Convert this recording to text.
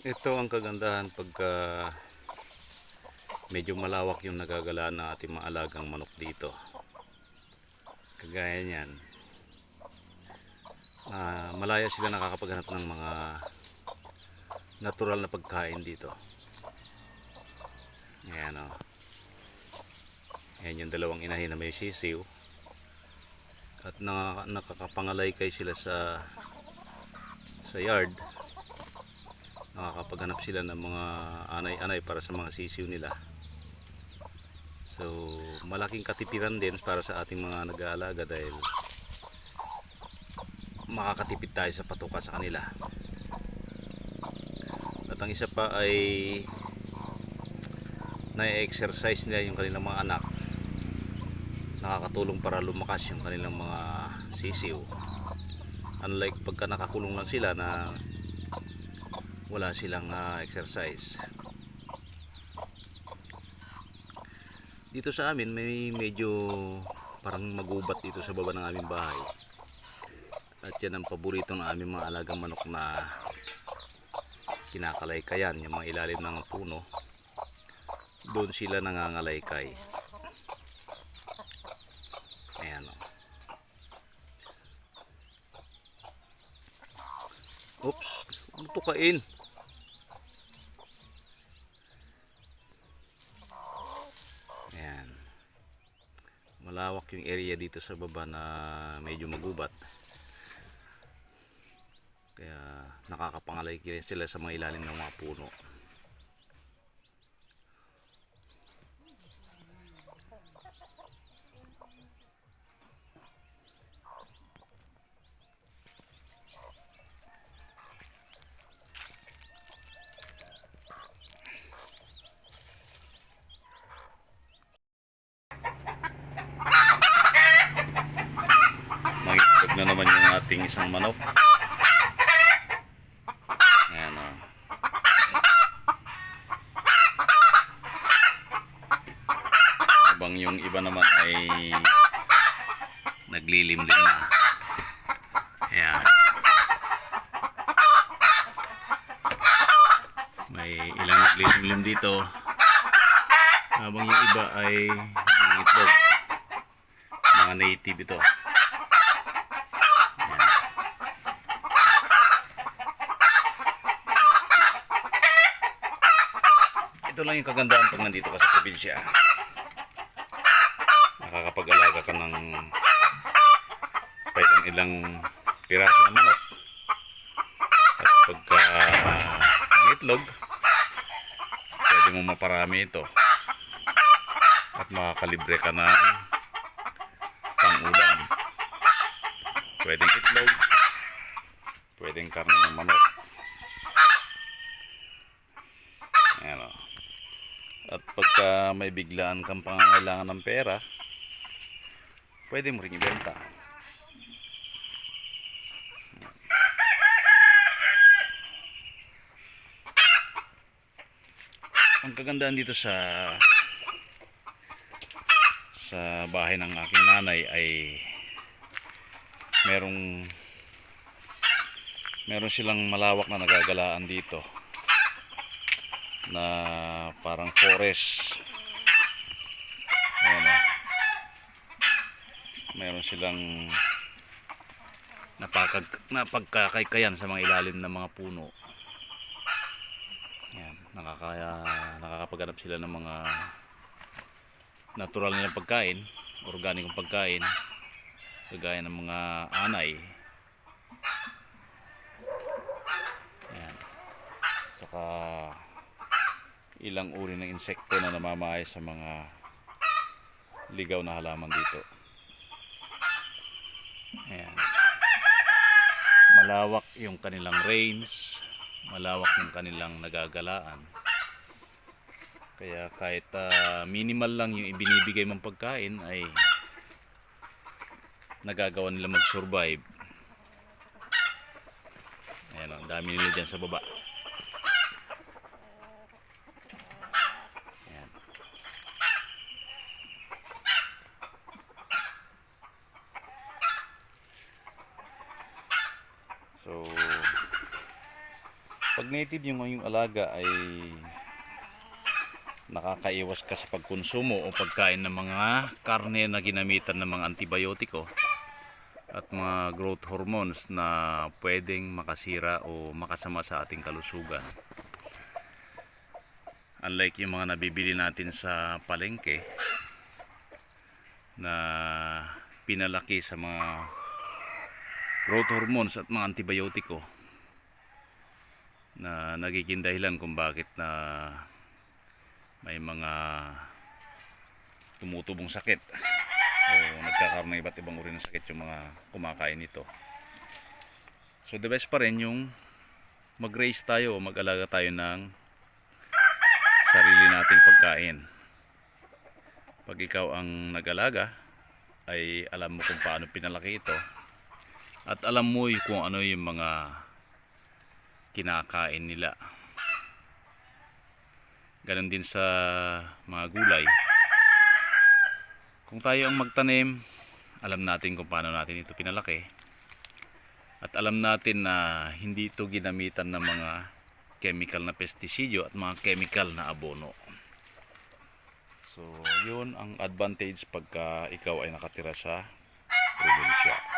Ito ang kagandahan pagka medyo malawak yung nagagalaan ng ating mga alagang manok dito. Kagaya niyan. Ah, malaya sila nakakapaghanap ng mga natural na pagkain dito. Ayan o. Ayan yung dalawang inahin na may sisiw. At na, nakakapangalay kay sila sa sa yard nakakapaghanap sila ng mga anay-anay para sa mga sisiw nila. So malaking katipiran din para sa ating mga nag-aalaga dahil makakatipid tayo sa patuka sa kanila. At ang isa pa ay na-exercise nila yung kanilang mga anak. Nakakatulong para lumakas yung kanilang mga sisiw. Unlike pagka nakakulong lang sila na wala silang ah, exercise. Dito sa amin may medyo parang magubat dito sa baba ng aming bahay. At yan ang paborito ng aming mga alagang manok na kinakalaykayan yung mga ilalim ng puno. Doon sila nangangalaykay. Ayan o oops ano Ayan. Malawak yung area dito sa baba na medyo magubat. Kaya nakakapangalay sila sa mga ilalim ng mga puno. Ating isang manok. Ayan o. Habang yung iba naman ay naglilimlim na. Ayan. May ilang naglilimlim dito. Habang yung iba ay nangitlog. Mga native ito. Ito lang yung kagandahan pag nandito ka sa probinsya. Nakakapag-alaga ka ng ilang ilang piraso ng manok. At pagka ang itlog, pwede mo maparami ito. At makakalibre ka ng pang-ulam. Pwedeng itlog, pwedeng karne ng manok. Ayan o. At pagka may biglaan kang pangangailangan ng pera, pwede mo rin ibenta. Ang kagandahan dito sa sa bahay ng aking nanay ay merong meron silang malawak na nagagalaan dito na parang forest. Ayan o. Meron silang napakag, napagkakaykayan sa mga ilalim ng mga puno. Ayan, nakakaya, nakakapaghanap sila ng mga natural na pagkain, organikong pagkain, kagaya ng mga anay. Ayan. Saka ilang uri ng insekto na namamahay sa mga ligaw na halaman dito. Ayan. Malawak yung kanilang range, malawak yung kanilang nagagalaan. Kaya kahit ah, minimal lang yung ibinibigay mong pagkain ay nagagawa nila mag-survive. Ayan, ang dami nila dyan sa baba. Ayan. So, Native yung yung alaga ay nakakaiwas ka sa pagkonsumo o pagkain ng mga karne na ginamitan ng mga antibiotiko at mga growth hormones na pwedeng makasira o makasama sa ating kalusugan. Unlike yung mga nabibili natin sa palengke na pinalaki sa mga growth hormones at mga antibiotiko na nagiging dahilan kung bakit na may mga tumutubong sakit o nagkakaroon ng iba't ibang uri ng sakit yung mga kumakain nito. So the best pa rin yung mag-raise tayo o mag-alaga tayo ng sarili nating pagkain. Pag ikaw ang nag-alaga, ay alam mo kung paano pinalaki ito at alam mo kung ano yung mga kinakain nila. Ganon din sa mga gulay. Kung tayo ang magtanim, alam natin kung paano natin ito pinalaki. At alam natin na hindi ito ginamitan ng mga chemical na pestisidyo at mga chemical na abono. So, yun ang advantage pagka ikaw ay nakatira sa probinsya.